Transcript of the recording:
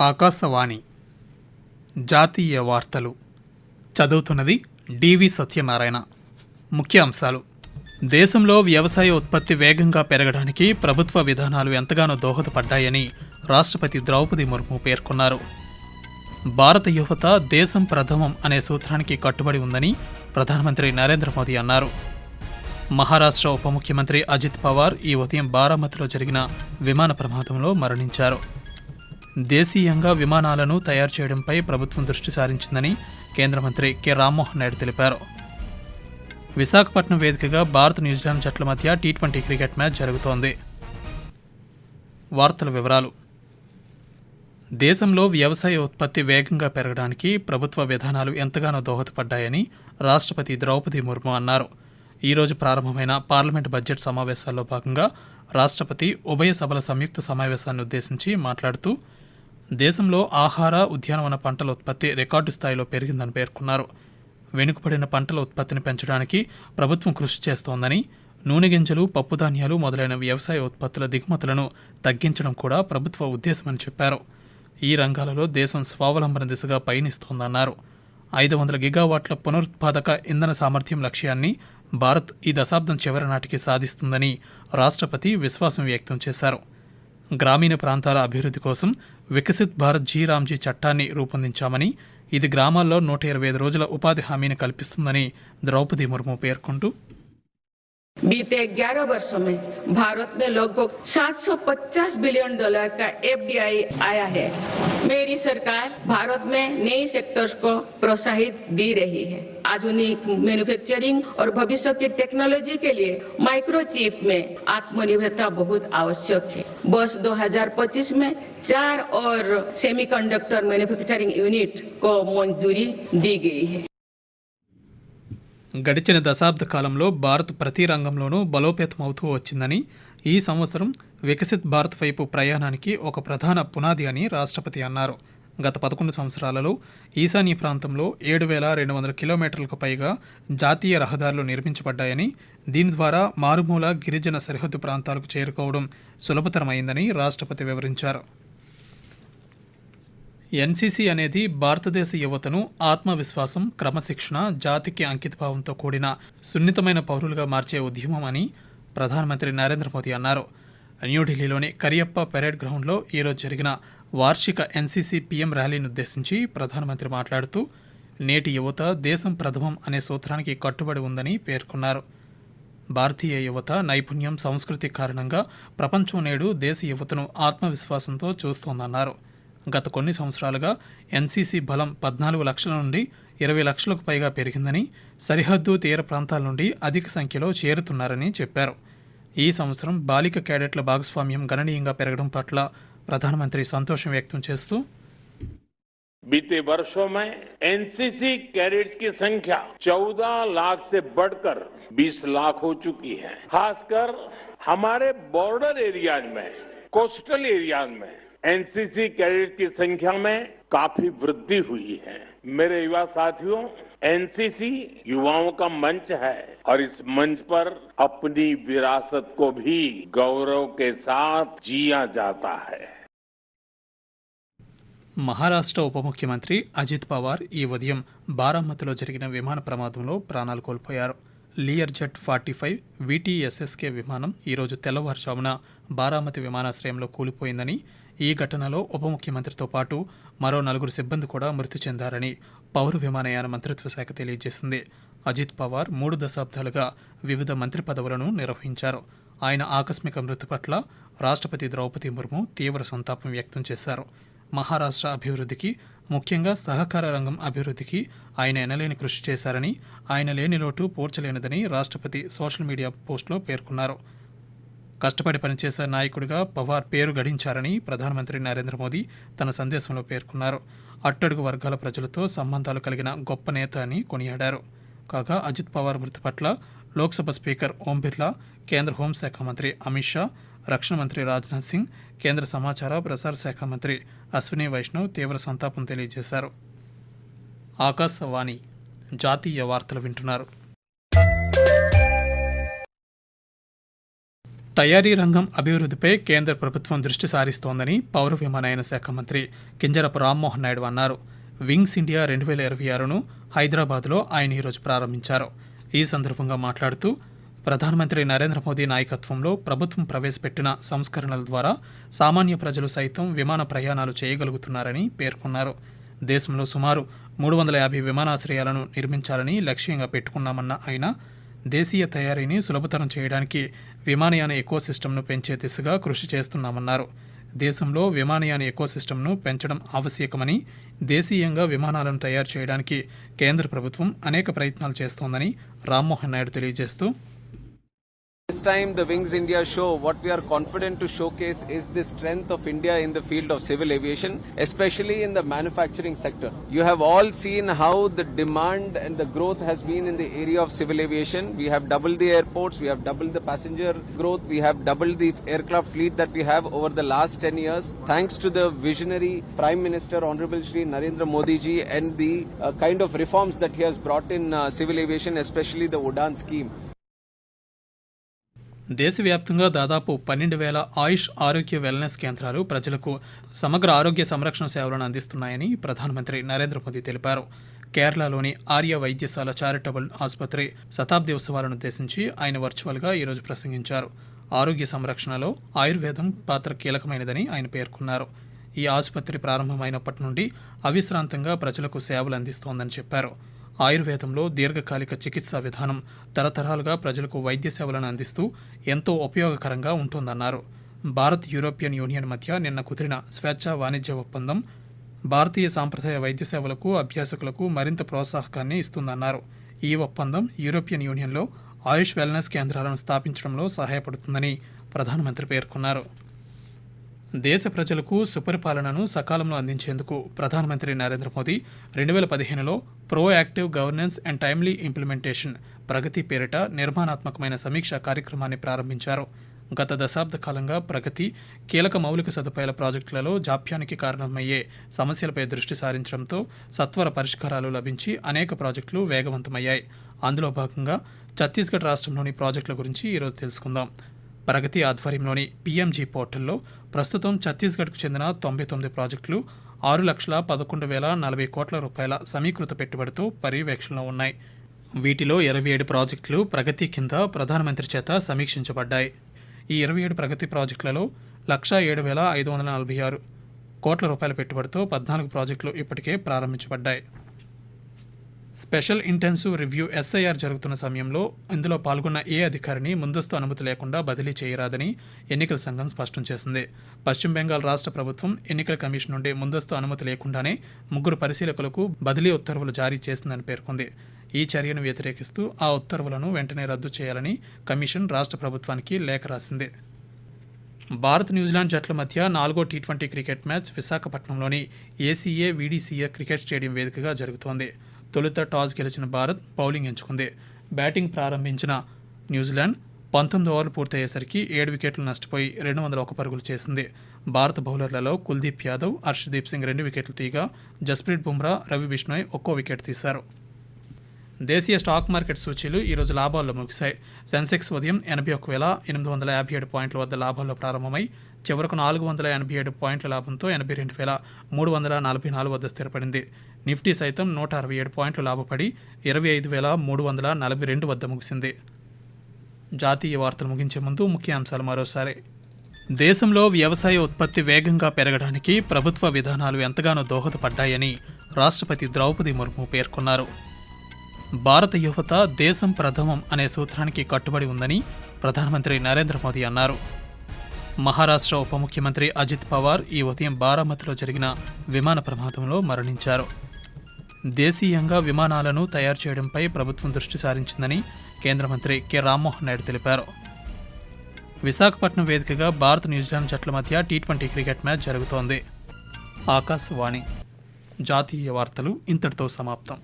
ఆకాశవాణి. జాతీయ వార్తలు. చదువుతున్నది డివి సత్యనారాయణ. ముఖ్య అంశాలు దేశంలో వ్యవసాయ ఉత్పత్తి వేగంగా పెరగడానికి ప్రభుత్వ విధానాలు ఎంతగానో దోహదపడ్డాయని రాష్ట్రపతి ద్రౌపది ముర్ము పేర్కొన్నారు. భారత యువత దేశం ప్రథమం అనే సూత్రానికి కట్టుబడి ఉందని ప్రధానమంత్రి నరేంద్ర మోదీ అన్నారు. మహారాష్ట్ర ఉప ముఖ్యమంత్రి అజిత్ పవార్ ఈ ఉదయం బారామతిలో జరిగిన విమాన ప్రమాదంలో మరణించారు. దేశీయంగా విమానాలను తయారు చేయడంపై ప్రభుత్వం దృష్టి సారించిందని కేంద్ర మంత్రి కె. రామ్మోహన్ నాయుడు తెలిపారు. విశాఖపట్నం వేదికగా భారత్ న్యూజిలాండ్ జట్ల మధ్య టీ ట్వంటీ క్రికెట్ మ్యాచ్ జరుగుతోంది. వార్తల వివరాలు. దేశంలో వ్యవసాయ ఉత్పత్తి వేగంగా పెరగడానికి ప్రభుత్వ విధానాలు ఎంతగానో దోహదపడ్డాయని రాష్ట్రపతి ద్రౌపది ముర్ము అన్నారు. ఈరోజు ప్రారంభమైన పార్లమెంట్ బడ్జెట్ సమావేశాల్లో భాగంగా రాష్ట్రపతి ఉభయ సభల సంయుక్త సమావేశాన్ని ఉద్దేశించి మాట్లాడుతూ దేశంలో ఆహార ఉద్యానవన పంటల ఉత్పత్తి రికార్డు స్థాయిలో పెరిగిందని పేర్కొన్నారు. వెనుకబడిన పంటల ఉత్పత్తిని పెంచడానికి ప్రభుత్వం కృషి చేస్తోందని నూనె గింజలు పప్పుధాన్యాలు మొదలైన వ్యవసాయ ఉత్పత్తుల దిగుమతులను తగ్గించడం కూడా ప్రభుత్వ ఉద్దేశమని చెప్పారు. ఈ రంగాలలో దేశం స్వావలంబన దిశగా పయనిస్తోందన్నారు. ఐదు వందల గిగావాట్ల పునరుత్పాదక ఇంధన సామర్థ్యం లక్ష్యాన్ని భారత్ ఈ దశాబ్దం చివరి నాటికి సాధిస్తుందని రాష్ట్రపతి విశ్వాసం వ్యక్తం చేశారు. గ్రామీణ ప్రాంతాల అభివృద్ధి కోసం వికసిత్ భారత్ జీ రామ్జీ చట్టాన్ని రూపొందించామని ఇది గ్రామాల్లో నూట ఇరవై ఐదు రోజుల ఉపాధి హామీని కల్పిస్తుందని ద్రౌపది ముర్ము పేర్కొంటూ बीते 11 वर्षों में भारत में लगभग 750 बिलियन डॉलर का एफडीआई आया है मेरी सरकार भारत में नई सेक्टर्स को प्रोत्साहित दी रही है आधुनिक मैन्युफैक्चरिंग और भविष्य की टेक्नोलॉजी के लिए माइक्रोचिप में आत्मनिर्भरता बहुत आवश्यक है वर्ष 2025 में चार और सेमीकंडक्टर मैन्युफैक्चरिंग यूनिट को मंजूरी दी गई है గడిచిన దశాబ్ద కాలంలో భారత్ ప్రతి రంగంలోనూ బలోపేతం అవుతూ వచ్చిందని ఈ సంవత్సరం వికసిత్ భారత్ వైపు ప్రయాణానికి ఒక ప్రధాన పునాది అని రాష్ట్రపతి అన్నారు గత పదకొండు సంవత్సరాలలో ఈశాన్య ప్రాంతంలో ఏడు వేల రెండు వందల కిలోమీటర్లకు పైగా జాతీయ రహదారులు నిర్మించబడ్డాయని దీని ద్వారా మారుమూల గిరిజన సరిహద్దు ప్రాంతాలకు చేరుకోవడం సులభతరమైందని రాష్ట్రపతి వివరించారు. ఎన్సీసీ అనేది భారతదేశ యువతను ఆత్మవిశ్వాసం క్రమశిక్షణ జాతికి అంకితభావంతో కూడిన సున్నితమైన పౌరులుగా మార్చే ఉద్యమం అని ప్రధానమంత్రి నరేంద్ర మోదీ అన్నారు. న్యూఢిల్లీలోని కరియప్ప పెరేడ్ గ్రౌండ్లో ఈరోజు జరిగిన వార్షిక ఎన్సీసీ పీఎం ర్యాలీని ఉద్దేశించి ప్రధానమంత్రి మాట్లాడుతూ నేటి యువత దేశం ప్రథమం అనే సూత్రానికి కట్టుబడి ఉందని పేర్కొన్నారు. భారతీయ యువత నైపుణ్యం సంస్కృతి కారణంగా ప్రపంచం నేడు దేశ యువతను ఆత్మవిశ్వాసంతో చూస్తోందన్నారు. గత కొన్ని సంవత్సరాలుగా ఎన్సీసీ బలం పద్నాలుగు లక్షల నుండి ఇరవై లక్షలకు పైగా పెరిగిందని సరిహద్దు తీర ప్రాంతాల నుండి అధిక సంఖ్యలో చేరుతున్నారని చెప్పారు. ఈ సంవత్సరం బాలిక క్యాడెట్ల భాగస్వామ్యం గణనీయంగా పెరగడం పట్ల प्रधानमंत्री संतोष व्यक्त बीते वर्षों में एनसीसी कैडेट्स की संख्या 14 लाख से बढ़कर 20 लाख हो चुकी है। खासकर हमारे बॉर्डर एरियाज़ में कोस्टल एरियाज़ में एनसीसी कैडेट की संख्या में काफ़ी वृद्धि हुई है। मेरे युवा साथियों एनसीसी युवाओं का मंच है और इस मंच पर अपनी विरासत को भी गौरव के साथ जिया जाता है। మహారాష్ట్ర ఉప ముఖ్యమంత్రి అజిత్ పవార్ ఈ ఉదయం బారామతిలో జరిగిన విమాన ప్రమాదంలో ప్రాణాలు కోల్పోయారు. Lear jet forty five VTSSK విమానం ఈరోజు తెల్లవారుజామున బారామతి విమానాశ్రయంలో కూలిపోయిందని ఈ ఘటనలో ఉప ముఖ్యమంత్రితో పాటు మరో నలుగురు సిబ్బంది కూడా మృతి చెందారని పౌర విమానయాన మంత్రిత్వ శాఖ తెలియజేసింది. అజిత్ పవార్ మూడు దశాబ్దాలుగా వివిధ మంత్రి పదవులను నిర్వహించారు. ఆయన ఆకస్మిక మృతి పట్ల రాష్ట్రపతి ద్రౌపది ముర్ము తీవ్ర సంతాపం వ్యక్తం చేశారు. మహారాష్ట్ర అభివృద్ధికి ముఖ్యంగా సహకార రంగం అభివృద్ధికి ఆయన ఎనలేని కృషి చేశారని ఆయన లేని లోటు పోర్చలేనిదని రాష్ట్రపతి సోషల్ మీడియా పోస్టులో పేర్కొన్నారు. కష్టపడి పనిచేసే నాయకుడిగా పవార్ పేరు గడించారని ప్రధానమంత్రి నరేంద్ర మోదీ తన సందేశంలో పేర్కొన్నారు. అట్టడుగు వర్గాల ప్రజలతో సంబంధాలు కలిగిన గొప్ప నేత అని కొనియాడారు. కాగా అజిత్ పవార్ మృతి పట్ల లోక్సభ స్పీకర్ ఓం బిర్లా కేంద్ర హోంశాఖ మంత్రి అమిత్ షా రక్షణ మంత్రి రాజ్నాథ్ సింగ్ కేంద్ర సమాచార ప్రసార శాఖ మంత్రి అశ్విని వైష్ణవ్ తీవ్ర సంతాపం తెలియజేశారు. ఆకాశవాణి జాతీయ వార్తలు వింటున్నారు. తయారీ రంగం అభివృద్ధిపై కేంద్ర ప్రభుత్వం దృష్టి సారిస్తోందని పౌర విమానయాన శాఖ మంత్రి కింజరపు రామ్మోహన్ నాయుడు అన్నారు. వింగ్స్ ఇండియా రెండు వేల ఇరవై ఆరును హైదరాబాద్లో ఆయన ఈరోజు ప్రారంభించారు. ఈ సందర్భంగా మాట్లాడుతూ ప్రధానమంత్రి నరేంద్ర మోదీ నాయకత్వంలో ప్రభుత్వం ప్రవేశపెట్టిన సంస్కరణల ద్వారా సామాన్య ప్రజలు సైతం విమాన ప్రయాణాలు చేయగలుగుతున్నారని పేర్కొన్నారు. దేశంలో సుమారు మూడు వందల యాభై విమానాశ్రయాలను నిర్మించాలని లక్ష్యంగా పెట్టుకున్నామన్న ఆయన దేశీయ తయారీని సులభతరం చేయడానికి విమానయాన ఎకో సిస్టమ్ను పెంచే దిశగా కృషి చేస్తున్నామన్నారు. దేశంలో విమానయాన ఎకోసిస్టమ్ను పెంచడం ఆవశ్యకమని దేశీయంగా విమానాలను తయారు చేయడానికి కేంద్ర ప్రభుత్వం అనేక ప్రయత్నాలు చేస్తోందని రామ్మోహన్ నాయుడు తెలియజేస్తూ This time, the Wings India show, what we are confident to showcase is the strength of India in the field of civil aviation, especially in the manufacturing sector. You have all seen how the demand and the growth has been in the area of civil aviation. We have doubled the airports, we have doubled the passenger growth, we have doubled the aircraft fleet that we have over the last 10 years. Thanks to the visionary Prime Minister, Honorable Shri Narendra Modi ji, and the uh, kind of reforms that he has brought in uh, civil aviation, especially the Udan scheme. దేశవ్యాప్తంగా దాదాపు పన్నెండు వేల ఆయుష్ ఆరోగ్య wellness కేంద్రాలు ప్రజలకు సమగ్ర ఆరోగ్య సంరక్షణ సేవలను అందిస్తున్నాయని ప్రధానమంత్రి నరేంద్ర మోదీ తెలిపారు. కేరళలోని ఆర్య వైద్యశాల చారిటబుల్ ఆసుపత్రి శతాబ్ది ఉత్సవాలను ఉద్దేశించి ఆయన వర్చువల్గా ఈరోజు ప్రసంగించారు. ఆరోగ్య సంరక్షణలో ఆయుర్వేదం పాత్ర కీలకమైనదని ఆయన పేర్కొన్నారు. ఈ ఆసుపత్రి ప్రారంభమైనప్పటి నుండి అవిశ్రాంతంగా ప్రజలకు సేవలు అందిస్తోందని చెప్పారు. ఆయుర్వేదంలో దీర్ఘకాలిక చికిత్సా విధానం తరతరాలుగా ప్రజలకు వైద్య సేవలను అందిస్తూ ఎంతో ఉపయోగకరంగా ఉంటుందన్నారు. భారత్ యూరోపియన్ యూనియన్ మధ్య నిన్న కుదిరిన స్వేచ్ఛా వాణిజ్య ఒప్పందం భారతీయ సాంప్రదాయ వైద్య సేవలకు అభ్యాసకులకు మరింత ప్రోత్సాహకాన్ని ఇస్తుందన్నారు. ఈ ఒప్పందం యూరోపియన్ యూనియన్లో ఆయుష్ వెల్నెస్ కేంద్రాలను స్థాపించడంలో సహాయపడుతుందని ప్రధానమంత్రి పేర్కొన్నారు. దేశ ప్రజలకు సుపరిపాలనను సకాలంలో అందించేందుకు ప్రధానమంత్రి నరేంద్ర మోదీ రెండు వేల పదిహేనులో proactive governance and timely implementation Pragati పేరిట నిర్మాణాత్మకమైన సమీక్ష కార్యక్రమాన్ని ప్రారంభించారు. గత దశాబ్ద కాలంగా ప్రగతి కీలక మౌలిక సదుపాయాల ప్రాజెక్టులలో జాప్యానికి కారణమయ్యే సమస్యలపై దృష్టి సారించడంతో సత్వర పరిష్కారాలు లభించి అనేక ప్రాజెక్టులు వేగవంతమయ్యాయి. అందులో భాగంగా ఛత్తీస్గఢ్ రాష్ట్రంలోని ప్రాజెక్టుల గురించి ఈరోజు తెలుసుకుందాం. ప్రగతి ఆధ్వర్యంలోని పీఎంజీ పోర్టల్లో ప్రస్తుతం ఛత్తీస్గఢ్కు చెందిన తొంభై తొమ్మిది ప్రాజెక్టులు ఆరు లక్షల పదకొండు వేల నలభై కోట్ల రూపాయల సమీకృత పెట్టుబడితో పర్యవేక్షణలో ఉన్నాయి. వీటిలో ఇరవై ఏడు ప్రాజెక్టులు ప్రగతి కింద ప్రధానమంత్రి చేత సమీక్షించబడ్డాయి. ఈ ఇరవై ఏడు ప్రగతి ప్రాజెక్టులలో లక్షా ఏడు వేల ఐదు వందల నలభై ఆరు కోట్ల రూపాయల పెట్టుబడితో పద్నాలుగు ప్రాజెక్టులు ఇప్పటికే ప్రారంభించబడ్డాయి. స్పెషల్ ఇంటెన్సివ్ రివ్యూ ఎస్ఐఆర్ జరుగుతున్న సమయంలో ఇందులో పాల్గొన్న ఏ అధికారిని ముందస్తు అనుమతి లేకుండా బదిలీ చేయరాదని ఎన్నికల సంఘం స్పష్టం చేసింది. పశ్చిమ బెంగాల్ రాష్ట్ర ప్రభుత్వం ఎన్నికల కమిషన్ నుండి ముందస్తు అనుమతి లేకుండానే ముగ్గురు పరిశీలకులకు బదిలీ ఉత్తర్వులు జారీ చేసిందని పేర్కొంది. ఈ చర్యను వ్యతిరేకిస్తూ ఆ ఉత్తర్వులను వెంటనే రద్దు చేయాలని కమిషన్ రాష్ట్ర ప్రభుత్వానికి లేఖ రాసింది. భారత్ న్యూజిలాండ్ జట్ల మధ్య నాలుగో టీ ట్వంటీ క్రికెట్ మ్యాచ్ విశాఖపట్నంలోని ఏసీఏ వీడీసీఏ క్రికెట్ స్టేడియం వేదికగా జరుగుతోంది. తొలుత టాస్ గెలిచిన భారత్ బౌలింగ్ ఎంచుకుంది. బ్యాటింగ్ ప్రారంభించిన న్యూజిలాండ్ పంతొమ్మిది ఓవర్లు పూర్తయ్యేసరికి ఏడు వికెట్లు నష్టపోయి రెండు వందల ఒక పరుగులు చేసింది. భారత బౌలర్లలో కుల్దీప్ యాదవ్ హర్షదీప్ సింగ్ రెండు వికెట్లు తీగా జస్ప్రీత్ బుమ్రా రవి బిష్ణోయ్ ఒక్కో వికెట్ తీశారు. దేశీయ స్టాక్ మార్కెట్ సూచీలు ఈరోజు లాభాల్లో ముగిశాయి. సెన్సెక్స్ ఉదయం ఎనభై ఒక్క వేల ఎనిమిది వందల యాభై ఏడు పాయింట్ల వద్ద లాభాల్లో ప్రారంభమై చివరకు నాలుగు వందల ఎనభై ఏడు పాయింట్ల లాభంతో ఎనభై రెండు వేల మూడు వందల నలభై నాలుగు వద్ద స్థిరపడింది. నిఫ్టీ సైతం నూట అరవై ఏడు పాయింట్లు లాభపడి ఇరవై ఐదు వేల మూడు వందల నలభై రెండు వద్ద ముగిసింది. జాతీయ వార్తలు ముగించే ముందు ముఖ్యాంశాలు మరోసారి. దేశంలో వ్యవసాయ ఉత్పత్తి వేగంగా పెరగడానికి ప్రభుత్వ విధానాలు ఎంతగానో దోహదపడ్డాయని రాష్ట్రపతి ద్రౌపది ముర్ము పేర్కొన్నారు. భారత యువత దేశం ప్రథమం అనే సూత్రానికి కట్టుబడి ఉందని ప్రధానమంత్రి నరేంద్ర మోదీ అన్నారు. మహారాష్ట్ర ఉప ముఖ్యమంత్రి అజిత్ పవార్ ఈ ఉదయం బారామతిలో జరిగిన విమాన ప్రమాదంలో మరణించారు. దేశీయంగా విమానాలను తయారు చేయడంపై ప్రభుత్వం దృష్టి సారించిందని కేంద్ర మంత్రి కె. రామ్మోహన్ నాయుడు తెలిపారు. విశాఖపట్నం వేదికగా భారత్ న్యూజిలాండ్ జట్ల మధ్య టీ ట్వంటీ క్రికెట్ మ్యాచ్ జరుగుతోంది. ఆకాశవాణి జాతీయ వార్తలు ఇంతటితో సమాప్తం.